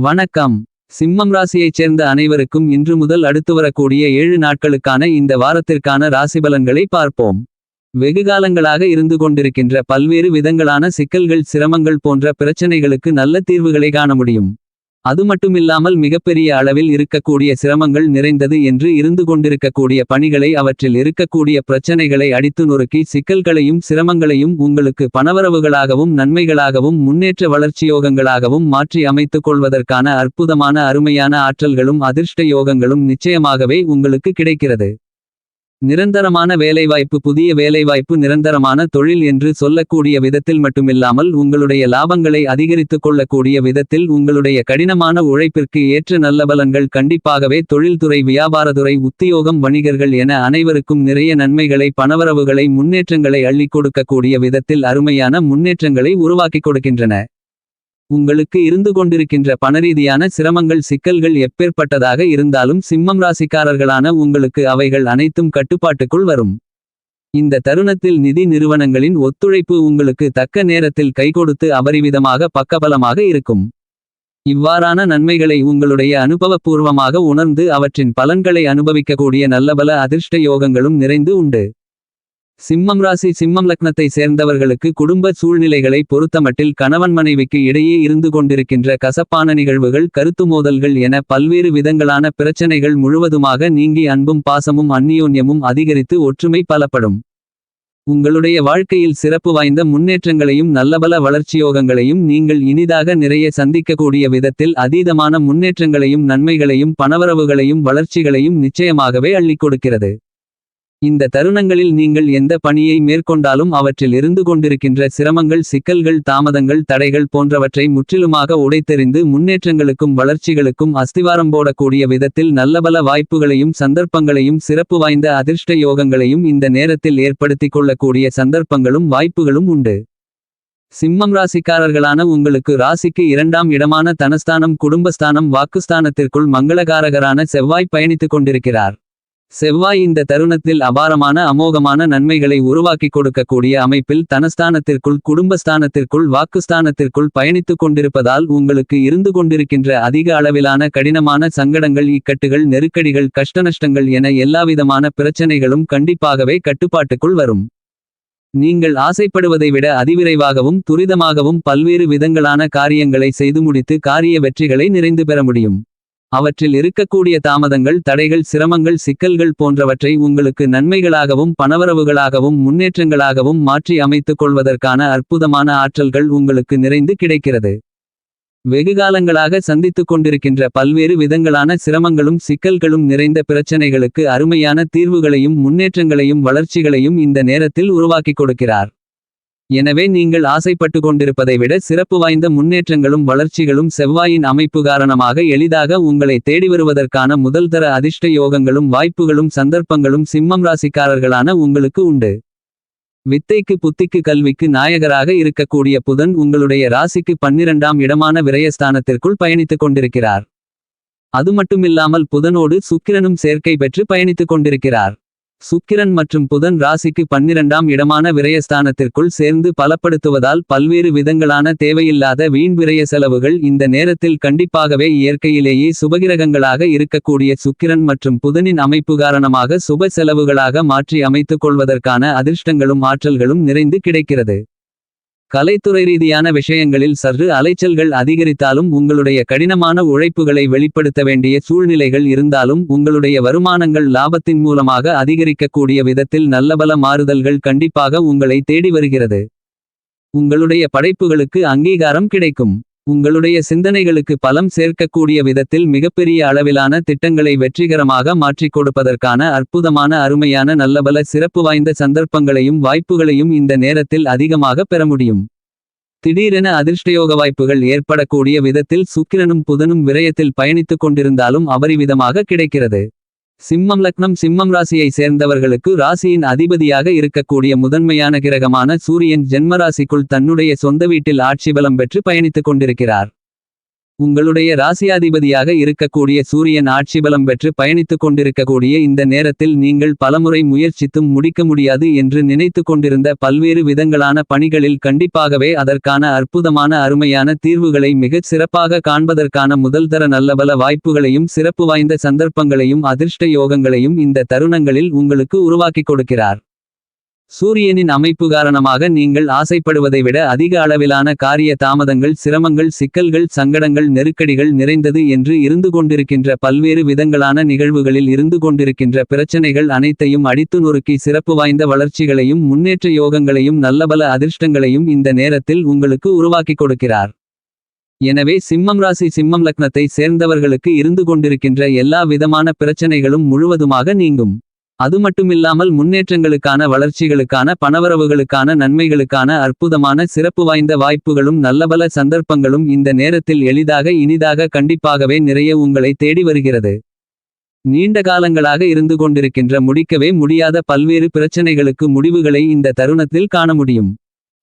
வணக்கம். சிம்மம் ராசியைச் சேர்ந்த அனைவருக்கும் இன்று முதல் அடுத்து வரக்கூடிய ஏழு நாட்களுக்கான இந்த வாரத்திற்கான ராசிபலன்களை பார்ப்போம். வெகுகாலங்களாக இருந்து கொண்டிருக்கின்ற பல்வேறு விதங்களான சிக்கல்கள் சிரமங்கள் போன்ற பிரச்சனைகளுக்கு நல்ல தீர்வுகளை காண முடியும். அது மட்டுமில்லாமல் மிகப்பெரிய அளவில் இருக்கக்கூடிய சிரமங்கள் நிறைந்தது என்று இருந்து கொண்டிருக்கக்கூடிய பணிகளை அவற்றில் இருக்கக்கூடிய பிரச்சனைகளை அடித்து நொறுக்கி சிக்கல்களையும் சிரமங்களையும் உங்களுக்கு பணவரவுகளாகவும் நன்மைகளாகவும் முன்னேற்ற வளர்ச்சியோகங்களாகவும் மாற்றி அமைத்துக் கொள்வதற்கான அற்புதமான அருமையான ஆற்றல்களும் அதிர்ஷ்ட யோகங்களும் நிச்சயமாகவே உங்களுக்கு கிடைக்கிறது. நிரந்தரமான வேலைவாய்ப்பு புதிய வேலைவாய்ப்பு நிரந்தரமான தொழில் என்று சொல்லக்கூடிய விதத்தில் மட்டுமில்லாமல் உங்களுடைய லாபங்களை அதிகரித்துக் கொள்ளக்கூடிய விதத்தில் உங்களுடைய கடினமான உழைப்பிற்கு ஏற்ற நல்ல பலன்கள் கண்டிப்பாகவே தொழில்துறை வியாபாரத்துறை உத்தியோகம் வணிகர்கள் என அனைவருக்கும் நிறைய நன்மைகளை பணவரவுகளை முன்னேற்றங்களை அள்ளிக் கொடுக்கக்கூடிய விதத்தில் அருமையான முன்னேற்றங்களை உருவாக்கிக் கொடுக்கின்றன. உங்களுக்கு இருந்து கொண்டிருக்கின்ற பணரீதியான சிரமங்கள் சிக்கல்கள் எப்பேற்பட்டதாக இருந்தாலும் சிம்மம் ராசிக்காரர்களான உங்களுக்கு அவைகள் அனைத்தும் கட்டுப்பாட்டுக்குள் வரும். இந்த தருணத்தில் நிதி நிறுவனங்களின் ஒத்துழைப்பு உங்களுக்கு தக்க நேரத்தில் கைகொடுத்து அபரிவிதமாக பக்கபலமாக இருக்கும். இவ்வாறான நன்மைகளை உங்களுடைய அனுபவபூர்வமாக உணர்ந்து அவற்றின் பலன்களை அனுபவிக்கக்கூடிய நல்லபல அதிர்ஷ்ட யோகங்களும் நிறைந்து உண்டு. சிம்மம் ராசி சிம்மம் லக்னத்தை சேர்ந்தவர்களுக்கு குடும்ப சூழ்நிலைகளை பொறுத்தமட்டில் கணவன் மனைவிக்கு இடையே இருந்து கொண்டிருக்கின்ற கசப்பான நிகழ்வுகள் கருத்து மோதல்கள் என பல்வேறு விதங்களான பிரச்சனைகள் முழுவதுமாக நீங்கி அன்பும் பாசமும் அந்நியோன்யமும் அதிகரித்து ஒற்றுமை பலப்படும். உங்களுடைய வாழ்க்கையில் சிறப்பு வாய்ந்த முன்னேற்றங்களையும் நல்லபல வளர்ச்சியோகங்களையும் நீங்கள் இனிதாக நிறைய சந்திக்கக்கூடிய விதத்தில் அதீதமான முன்னேற்றங்களையும் நன்மைகளையும் பணவரவுகளையும் வளர்ச்சிகளையும் நிச்சயமாகவே அள்ளிக் கொடுக்கிறது. இந்த தருணங்களில் நீங்கள் எந்த பணியை மேற்கொண்டாலும் அவற்றில் இருந்து கொண்டிருக்கின்ற சிரமங்கள் சிக்கல்கள் தாமதங்கள் தடைகள் போன்றவற்றை முற்றிலுமாக உடைத்தெறிந்து முன்னேற்றங்களுக்கும் வளர்ச்சிகளுக்கும் அஸ்திவாரம் போடக்கூடிய விதத்தில் நல்லபல வாய்ப்புகளையும் சந்தர்ப்பங்களையும் சிறப்பு வாய்ந்த அதிர்ஷ்ட யோகங்களையும் இந்த நேரத்தில் ஏற்படுத்திக் கொள்ளக்கூடிய சந்தர்ப்பங்களும் வாய்ப்புகளும் உண்டு. சிம்மம் ராசிக்காரர்களான உங்களுக்கு ராசிக்கு இரண்டாம் இடமான தனஸ்தானம் குடும்பஸ்தானம் வாக்குஸ்தானத்திற்குள் மங்களகாரகரான செவ்வாய் பயணித்துக் கொண்டிருக்கிறார். செவ்வாய் இந்த தருணத்தில் அபாரமான அமோகமான நன்மைகளை உருவாக்கிக் கொடுக்கக்கூடிய அமைப்பில் தனஸ்தானத்திற்குள் குடும்பஸ்தானத்திற்குள் வாக்குஸ்தானத்திற்குள் பயணித்துக் கொண்டிருப்பதால் உங்களுக்கு இருந்து கொண்டிருக்கின்ற அதிக அளவிலான கடினமான சங்கடங்கள் இக்கட்டுகள் நெருக்கடிகள் கஷ்டநஷ்டங்கள் என எல்லாவிதமான பிரச்சனைகளும் கண்டிப்பாகவே கட்டுப்பாட்டுக்குள் வரும். நீங்கள் ஆசைப்படுவதை விட அதிவிரைவாகவும் துரிதமாகவும் பல்வேறு விதங்களான காரியங்களை செய்து முடித்து காரிய வெற்றிகளை நிறைந்து பெற முடியும். அவற்றில் இருக்கக்கூடிய தாமதங்கள் தடைகள் சிரமங்கள் சிக்கல்கள் போன்றவற்றை உங்களுக்கு நன்மைகளாகவும் பணவரவுகளாகவும் முன்னேற்றங்களாகவும் மாற்றி அமைத்துக் கொள்வதற்கான அற்புதமான ஆற்றல்கள் உங்களுக்கு நிறைந்து கிடைக்கிறது. வெகுகாலங்களாக சந்தித்துக் கொண்டிருக்கின்ற பல்வேறு விதங்களான சிரமங்களும் சிக்கல்களும் நிறைந்த பிரச்சனைகளுக்கு அருமையான தீர்வுகளையும் முன்னேற்றங்களையும் வளர்ச்சிகளையும் இந்த நேரத்தில் உருவாக்கிக் கொடுக்கிறார். எனவே நீங்கள் ஆசைப்பட்டு கொண்டிருப்பதை விட சிறப்பு வாய்ந்த முன்னேற்றங்களும் வளர்ச்சிகளும் செவ்வாயின் அமைப்பு காரணமாக எளிதாக உங்களை தேடி வருவதற்கான முதல்தர அதிர்ஷ்ட யோகங்களும் வாய்ப்புகளும் சந்தர்ப்பங்களும் சிம்மம் ராசிக்காரர்களான உங்களுக்கு உண்டு. வித்தைக்கு புத்திக்கு கல்விக்கு நாயகராக இருக்கக்கூடிய புதன் உங்களுடைய ராசிக்கு பன்னிரண்டாம் இடமான விரயஸ்தானத்திற்குள் பயணித்துக் கொண்டிருக்கிறார். அது மட்டுமில்லாமல் புதனோடு சுக்கிரனும் சேர்க்கை பெற்று பயணித்துக் கொண்டிருக்கிறார். சுக்கிரன் மற்றும் புதன் ராசிக்கு பன்னிரண்டாம் இடமான விரயஸ்தானத்திற்குள் சேர்ந்து பலப்படுத்துவதால் பல்வேறு விதங்களான தேவையில்லாத வீண் விரய செலவுகள் இந்த நேரத்தில் கண்டிப்பாகவே இயற்கையிலேயே சுபகிரகங்களாக இருக்கக்கூடிய சுக்கிரன் மற்றும் புதனின் அமைப்பு காரணமாக சுப செலவுகளாக மாற்றி அமைத்துக் கொள்வதற்கான அதிர்ஷ்டங்களும் ஆற்றல்களும் நிறைந்து கிடைக்கிறது. கலைத்துறை ரீதியான விஷயங்களில் சற்று அலைச்சல்கள் அதிகரித்தாலும் உங்களுடைய கடினமான உழைப்புகளை வெளிப்படுத்த வேண்டிய சூழ்நிலைகள் இருந்தாலும் உங்களுடைய வருமானங்கள் லாபத்தின் மூலமாக அதிகரிக்கக்கூடிய விதத்தில் நல்லபல மாறுதல்கள் கண்டிப்பாக உங்களை தேடி வருகிறது. உங்களுடைய படைப்புகளுக்கு அங்கீகாரம் கிடைக்கும். உங்களுடைய சிந்தனைகளுக்கு பலம் சேர்க்கக்கூடிய விதத்தில் மிகப்பெரிய அளவிலான திட்டங்களை வெற்றிகரமாக மாற்றிக் கொடுப்பதற்கான அற்புதமான அருமையான நல்லபல சிறப்பு வாய்ந்த சந்தர்ப்பங்களையும் வாய்ப்புகளையும் இந்த நேரத்தில் அதிகமாக பெற முடியும். திடீரென அதிர்ஷ்டயோக வாய்ப்புகள் ஏற்படக்கூடிய விதத்தில் சுக்கிரனும் புதனும் விரயத்தில் பயணித்துக் கொண்டிருந்தாலும் அபரிவிதமாக கிடைக்கிறது. சிம்மம் லக்னம் சிம்மம் ராசியை சேர்ந்தவர்களுக்கு ராசியின் அதிபதியாக இருக்கக்கூடிய முதன்மையான கிரகமான சூரியன் ஜென்மராசிக்குள் தன்னுடைய சொந்த வீட்டில் ஆட்சி பலம் பெற்று பயணித்துக் கொண்டிருக்கிறார். உங்களுடைய ராசியாதிபதியாக இருக்கக்கூடிய சூரியன் ஆட்சிபலம் பெற்று பயணித்துக் கொண்டிருக்கக்கூடிய இந்த நேரத்தில் நீங்கள் பலமுறை முயற்சித்தும் முடிக்க முடியாது என்று நினைத்து கொண்டிருந்த பல்வேறு விதங்களான பணிகளில் கண்டிப்பாகவே அதற்கான அற்புதமான அருமையான தீர்வுகளை மிகச் சிறப்பாக காண்பதற்கான முதல்தர நல்லபல வாய்ப்புகளையும் சிறப்பு வாய்ந்த சந்தர்ப்பங்களையும் அதிர்ஷ்ட யோகங்களையும் இந்த தருணங்களில் உங்களுக்கு உருவாக்கிக் கொடுக்கிறார். சூரியனின் அமைப்பு காரணமாக நீங்கள் ஆசைப்படுவதை விட அதிக அளவிலான காரிய தாமதங்கள் சிரமங்கள் சிக்கல்கள் சங்கடங்கள் நெருக்கடிகள் நிறைந்தது என்று இருந்து கொண்டிருக்கின்ற பல்வேறு விதங்களான நிகழ்வுகளில் இருந்து கொண்டிருக்கின்ற பிரச்சனைகள் அனைத்தையும் அடித்து நொறுக்கி சிறப்பு வாய்ந்த வளர்ச்சிகளையும் முன்னேற்ற யோகங்களையும் நல்லபல அதிர்ஷ்டங்களையும் இந்த நேரத்தில் உங்களுக்கு உருவாக்கிக் கொடுக்கிறார். எனவே சிம்மம் ராசி சிம்மம் லக்னத்தை சேர்ந்தவர்களுக்கு இருந்து கொண்டிருக்கின்ற எல்லா விதமான பிரச்சனைகளும் முழுவதுமாக நீங்கும். அது மட்டுமில்லாமல் முன்னேற்றங்களுக்கான வளர்ச்சிகளுக்கான பணவரவுகளுக்கான நன்மைகளுக்கான அற்புதமான சிறப்பு வாய்ந்த வாய்ப்புகளும் நல்லபல சந்தர்ப்பங்களும் இந்த நேரத்தில் எளிதாக இனிதாக கண்டிப்பாகவே நிறைய உங்களை தேடி வருகிறது. நீண்ட காலங்களாக இருந்து கொண்டிருக்கின்ற முடிக்கவே முடியாத பல்வேறு பிரச்சனைகளுக்கு முடிவுகளை இந்த தருணத்தில் காண முடியும்.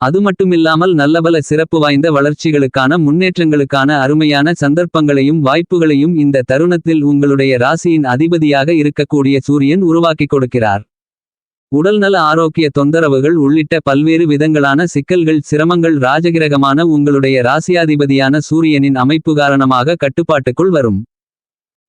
அது மட்டுமில்லாமல் நல்லபல சிறப்பு வாய்ந்த வளர்ச்சிகளுக்கான முன்னேற்றங்களுக்கான அருமையான சந்தர்ப்பங்களையும் வாய்ப்புகளையும் இந்த தருணத்தில் உங்களுடைய ராசியின் அதிபதியாக இருக்கக்கூடிய சூரியன் உருவாக்கிக் கொடுக்கிறார். உடல்நல ஆரோக்கிய தொந்தரவுகள் உள்ளிட்ட பல்வேறு விதங்களான சிக்கல்கள் சிரமங்கள் ராஜகிரகமான உங்களுடைய ராசியாதிபதியான சூரியனின் அமைப்பு காரணமாக கட்டுப்பாட்டுக்குள் வரும்.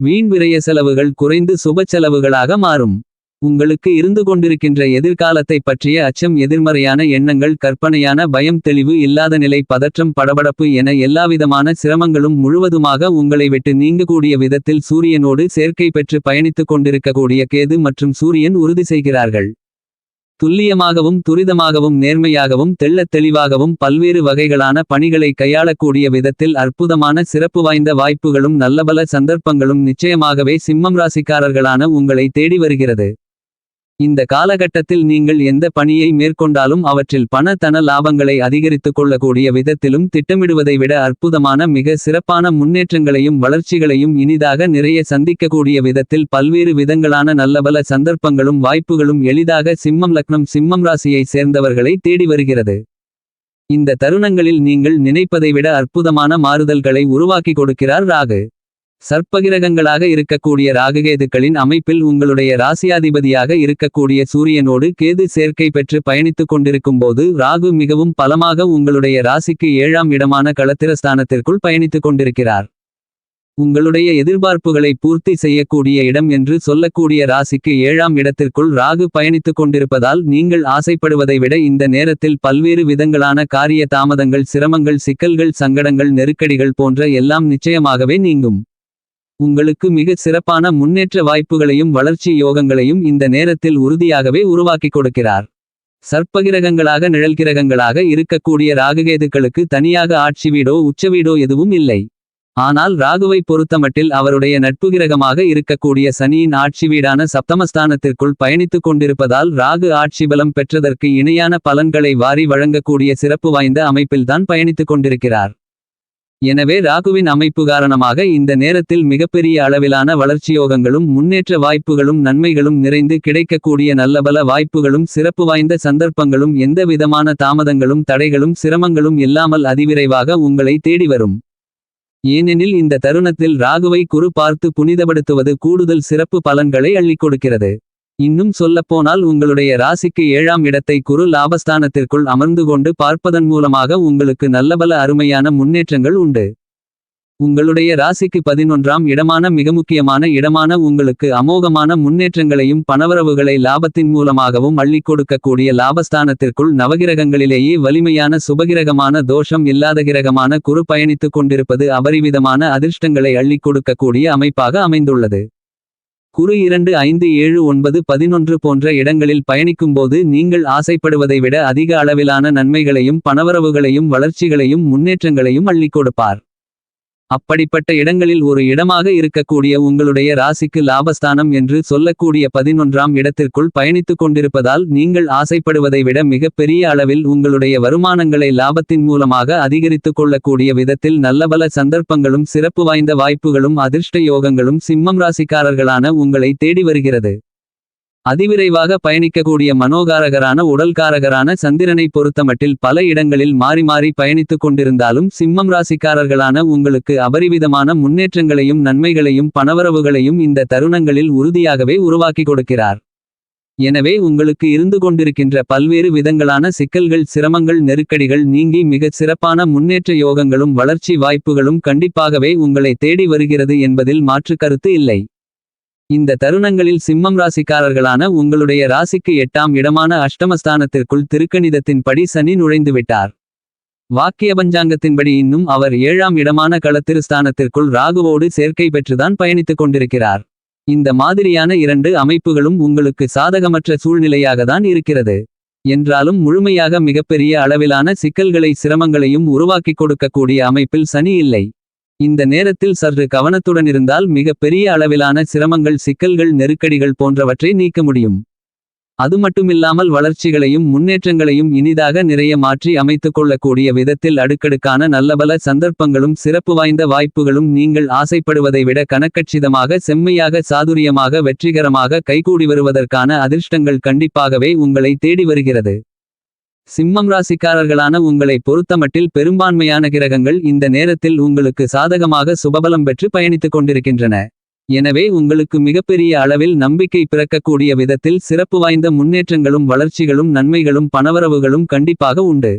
வீண் விரய செலவுகள் குறைந்து சுப செலவுகளாக மாறும். உங்களுக்கு இருந்து கொண்டிருக்கின்ற எதிர்காலத்தை பற்றிய அச்சம் எதிர்மறையான எண்ணங்கள் கற்பனையான பயம் தெளிவு இல்லாத நிலை பதற்றம் படபடப்பு என எல்லாவிதமான சிரமங்களும் முழுவதுமாக உங்களை விட்டு நீங்கக்கூடிய விதத்தில் சூரியனோடு சேர்க்கை பெற்று பயணித்துக் கொண்டிருக்கக்கூடிய கேது மற்றும் சூரியன் உறுதி செய்கிறார்கள். துல்லியமாகவும் துரிதமாகவும் நேர்மையாகவும் தெள்ளத் தெளிவாகவும் பல்வேறு வகைகளான பணிகளை கையாளக்கூடிய விதத்தில் அற்புதமான சிறப்பு வாய்ந்த வாய்ப்புகளும் நல்லபல சந்தர்ப்பங்களும் நிச்சயமாகவே சிம்மம் ராசிக்காரர்களான உங்களை தேடி வருகிறது. இந்த காலகட்டத்தில் நீங்கள் எந்த பணியை மேற்கொண்டாலும் அவற்றில் பண தன லாபங்களை அதிகரித்துக் கொள்ளக்கூடிய விதத்திலும் திட்டமிடுவதை விட அற்புதமான மிக சிறப்பான முன்னேற்றங்களையும் வளர்ச்சிகளையும் இனிதாக நிறைய சந்திக்கக்கூடிய விதத்தில் பல்வேறு விதங்களான நல்லபல சந்தர்ப்பங்களும் வாய்ப்புகளும் எளிதாக சிம்மம் லக்னம் சிம்மம் ராசியை சேர்ந்தவர்களை தேடி வருகிறது. இந்த தருணங்களில் நீங்கள் நினைப்பதை விட அற்புதமான மாறுதல்களை உருவாக்கி கொடுக்கிறார் ராகு. சர்ப்பகிரகங்களாக இருக்கக்கூடிய ராககேதுக்களின் அமைப்பில் உங்களுடைய ராசியாதிபதியாக இருக்கக்கூடிய சூரியனோடு கேது சேர்க்கை பெற்று பயணித்துக் கொண்டிருக்கும்போது ராகு மிகவும் பலமாக உங்களுடைய ராசிக்கு ஏழாம் இடமான களத்திரஸ்தானத்திற்குள் பயணித்துக் கொண்டிருக்கிறார். உங்களுடைய எதிர்பார்ப்புகளை பூர்த்தி செய்யக்கூடிய இடம் என்று சொல்லக்கூடிய ராசிக்கு ஏழாம் இடத்திற்குள் ராகு பயணித்துக் கொண்டிருப்பதால் நீங்கள் ஆசைப்படுவதை விட இந்த நேரத்தில் பல்வேறு விதங்களான காரிய தாமதங்கள் சிரமங்கள் சிக்கல்கள் சங்கடங்கள் நெருக்கடிகள் போன்ற எல்லாம் நிச்சயமாகவே நீங்கும். உங்களுக்கு மிகச் சிறப்பான முன்னேற்ற வாய்ப்புகளையும் வளர்ச்சி யோகங்களையும் இந்த நேரத்தில் உறுதியாகவே உருவாக்கிக் கொடுக்கிறார். சர்ப்பகிரகங்களாக நிழல்கிரகங்களாக இருக்கக்கூடிய ராகுகேதுக்களுக்கு தனியாக ஆட்சி வீடோ உச்சவீடோ எதுவும் இல்லை. ஆனால் ராகுவை பொறுத்தமட்டில் அவருடைய நட்பு கிரகமாக இருக்கக்கூடிய சனியின் ஆட்சி வீடான சப்தமஸ்தானத்திற்குள் பயணித்துக் கொண்டிருப்பதால் ராகு ஆட்சி பலம் பெற்றதற்கு இணையான பலன்களை வாரி வழங்கக்கூடிய சிறப்பு வாய்ந்த அமைப்பில்தான் பயணித்துக் கொண்டிருக்கிறார். எனவே ராகுவின் அமைப்பு காரணமாக இந்த நேரத்தில் மிகப்பெரிய அளவிலான வளர்ச்சியோகங்களும் முன்னேற்ற வாய்ப்புகளும் நன்மைகளும் நிறைந்து கிடைக்கக்கூடிய நல்லபல வாய்ப்புகளும் சிறப்பு வாய்ந்த சந்தர்ப்பங்களும் எந்த விதமான தாமதங்களும் தடைகளும் சிரமங்களும் இல்லாமல் அதிவிரைவாக உங்களை தேடி வரும். ஏனெனில் இந்த தருணத்தில் ராகுவை குறு பார்த்து புனிதப்படுத்துவது கூடுதல் சிறப்பு பலன்களை அள்ளிக் கொடுக்கிறது. இன்னும் சொல்லப்போனால் உங்களுடைய ராசிக்கு ஏழாம் இடத்தை குரு லாபஸ்தானத்திற்குள் அமர்ந்து கொண்டு பார்ப்பதன் மூலமாக உங்களுக்கு நல்லபல அருமையான முன்னேற்றங்கள் உண்டு. உங்களுடைய ராசிக்கு பதினொன்றாம் இடமான மிக முக்கியமான இடமான உங்களுக்கு அமோகமான முன்னேற்றங்களையும் பணவரவுகளை லாபத்தின் மூலமாகவும் அள்ளி கொடுக்கக்கூடிய லாபஸ்தானத்திற்குள் நவகிரகங்களிலேயே வலிமையான சுபகிரகமான தோஷம் இல்லாத கிரகமான குரு பயணித்துக் கொண்டிருப்பது அபரிவிதமான அதிர்ஷ்டங்களை அள்ளிக் கொடுக்கக்கூடிய அமைப்பாக அமைந்துள்ளது. குறு இரண்டு ஐந்து ஏழு ஒன்பது பதினொன்று போன்ற இடங்களில் பயணிக்கும்போது நீங்கள் ஆசைப்படுவதை விட அதிக அளவிலான நன்மைகளையும் பணவரவுகளையும் வளர்ச்சிகளையும் முன்னேற்றங்களையும் அள்ளிக் கொடுப்பார். அப்படிப்பட்ட இடங்களில் ஒரு இடமாக இருக்கக்கூடிய உங்களுடைய ராசிக்கு லாபஸ்தானம் என்று சொல்லக்கூடிய பதினொன்றாம் இடத்திற்குள் பயணித்துக் கொண்டிருப்பதால் நீங்கள் ஆசைப்படுவதை விட மிகப்பெரிய அளவில் உங்களுடைய வருமானங்களை லாபத்தின் மூலமாக அதிகரித்துக் கொள்ளக்கூடிய விதத்தில் நல்லபல சந்தர்ப்பங்களும் சிறப்பு வாய்ந்த வாய்ப்புகளும் அதிர்ஷ்ட யோகங்களும் சிம்மம் ராசிக்காரர்களான உங்களை தேடி வருகிறது. அதிவிரைவாக பயணிக்கக்கூடிய மனோகாரகரான உடல்காரகரான சந்திரனை பொறுத்தமட்டில் பல இடங்களில் மாறி மாறி பயணித்துக் கொண்டிருந்தாலும் சிம்மம் ராசிக்காரர்களான உங்களுக்கு அபரிவிதமான முன்னேற்றங்களையும் நன்மைகளையும் பணவரவுகளையும் இந்த தருணங்களில் உறுதியாகவே உருவாக்கி கொடுக்கிறார். எனவே உங்களுக்கு இருந்து கொண்டிருக்கின்ற பல்வேறு விதங்களான சிக்கல்கள் சிரமங்கள் நெருக்கடிகள் நீங்கி மிகச் சிறப்பான முன்னேற்ற யோகங்களும் வளர்ச்சி வாய்ப்புகளும் கண்டிப்பாகவே உங்களை தேடி வருகிறது என்பதில் மாற்று கருத்து இல்லை. இந்த தருணங்களில் சிம்மம் ராசிக்காரர்களான உங்களுடைய ராசிக்கு எட்டாம் இடமான அஷ்டமஸ்தானத்திற்குள் திருக்கணிதத்தின்படி சனி நுழைந்துவிட்டார். வாக்கிய பஞ்சாங்கத்தின்படி இன்னும் அவர் ஏழாம் இடமான களத்திருஸ்தானத்திற்குள் ராகுவோடு சேர்க்கை பெற்றுதான் பயணித்துக் கொண்டிருக்கிறார். இந்த மாதிரியான இரண்டு அமைப்புகளும் உங்களுக்கு சாதகமற்ற சூழ்நிலையாகத்தான் இருக்கிறது. என்றாலும் முழுமையாக மிகப்பெரிய அளவிலான சிக்கல்களை சிரமங்களையும் உருவாக்கிக் கொடுக்கக்கூடிய அமைப்பில் சனி இல்லை. இந்த நேரத்தில் சற்று கவனத்துடன் இருந்தால் பெரிய அளவிலான சிரமங்கள் சிக்கல்கள் நெருக்கடிகள் போன்றவற்றை நீக்க முடியும். அது மட்டுமில்லாமல் வளர்ச்சிகளையும் முன்னேற்றங்களையும் இனிதாக நிறைய மாற்றி அமைத்துக் கொள்ளக்கூடிய விதத்தில் அடுக்கடுக்கான நல்லபல சந்தர்ப்பங்களும் சிறப்பு வாய்ந்த வாய்ப்புகளும் நீங்கள் ஆசைப்படுவதை விட கணக்கச்சிதமாக செம்மையாக சாதுரியமாக வெற்றிகரமாக கைகூடி வருவதற்கான அதிர்ஷ்டங்கள் கண்டிப்பாகவே உங்களை தேடி வருகிறது. சிம்மம் ராசிக்காரர்களான உங்களை பொறுத்தமட்டில் பெரும்பான்மையான கிரகங்கள் இந்த நேரத்தில் உங்களுக்கு சாதகமாக சுபபலம் பெற்று பயணித்துக் கொண்டிருக்கின்றன. எனவே உங்களுக்கு மிகப்பெரிய அளவில் நம்பிக்கை பிறக்கக்கூடிய விதத்தில் சிறப்பு வாய்ந்த முன்னேற்றங்களும் வளர்ச்சிகளும் நன்மைகளும் பணவரவுகளும் கண்டிப்பாக உண்டு.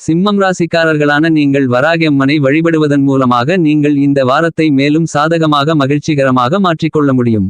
சிம்மம் ராசிக்காரர்களான நீங்கள் வராகியம்மனை வழிபடுவதன் மூலமாக நீங்கள் இந்த வாரத்தை மேலும் சாதகமாக மகிழ்ச்சிகரமாக மாற்றிக்கொள்ள முடியும்.